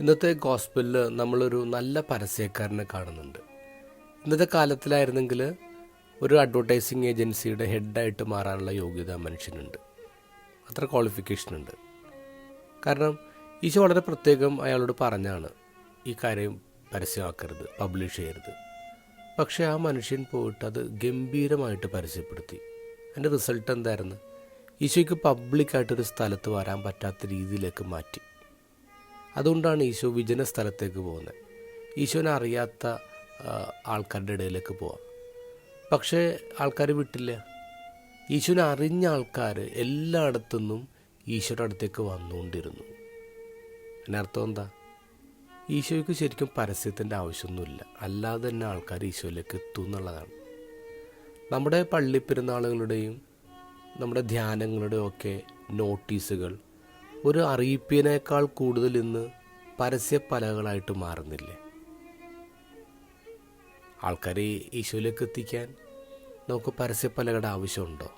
ഇന്നത്തെ ഗോസ്പലിൽ നമ്മളൊരു നല്ല പരസ്യക്കാരനെ കാണുന്നുണ്ട്. ഇന്നത്തെ കാലത്തിലായിരുന്നെങ്കിൽ ഒരു അഡ്വർടൈസിങ് ഏജൻസിയുടെ ഹെഡായിട്ട് മാറാനുള്ള യോഗ്യത മനുഷ്യനുണ്ട്. അത്ര ക്വാളിഫിക്കേഷൻ ഉണ്ട്. കാരണം ഈശോ വളരെ പ്രത്യേകം അയാളോട് പറഞ്ഞാണ് ഈ കാര്യം പരസ്യമാക്കരുത് പബ്ലിഷ് ചെയ്യരുത്. പക്ഷേ ആ മനുഷ്യൻ പോയിട്ട് അത് ഗംഭീരമായിട്ട് പരസ്യപ്പെടുത്തി. അതിന്റെ റിസൾട്ട് എന്തായിരുന്നു? ഈശോയ്ക്ക് പബ്ലിക്കായിട്ടൊരു സ്ഥലത്ത് വരാൻ പറ്റാത്ത രീതിയിലേക്ക് മാറ്റി. അതുകൊണ്ടാണ് ഈശോ വിജന സ്ഥലത്തേക്ക് പോകുന്നത്. ഈശോനെ അറിയാത്ത ആൾക്കാരുടെ ഇടയിലേക്ക് പോവാം. പക്ഷേ ആൾക്കാർ വിട്ടില്ല. ഈശോനെ അറിഞ്ഞ ആൾക്കാർ എല്ലായിടത്തുനിന്നും ഈശോയുടെ അടുത്തേക്ക് വന്നുകൊണ്ടിരുന്നു. അതിനർത്ഥം എന്താ? ഈശോയ്ക്ക് ശരിക്കും പരസ്യത്തിന്റെ ആവശ്യമൊന്നുമില്ല. അല്ലാതെ തന്നെ ആൾക്കാർ ഈശോയിലേക്ക് എത്തും എന്നുള്ളതാണ്. നമ്മുടെ പള്ളി പെരുന്നാളുകളുടെയും നമ്മുടെ ധ്യാനങ്ങളുടെയും ഒക്കെ നോട്ടീസുകൾ ഒരു അറിയിപ്പിനേക്കാൾ കൂടുതൽ ഇന്ന് പരസ്യ പലകളായിട്ട് മാറുന്നില്ലേ? ആൾക്കാരെ ഈശോയിലേക്ക് എത്തിക്കാൻ നമുക്ക് പരസ്യപ്പലകളുടെ ആവശ്യമുണ്ടോ?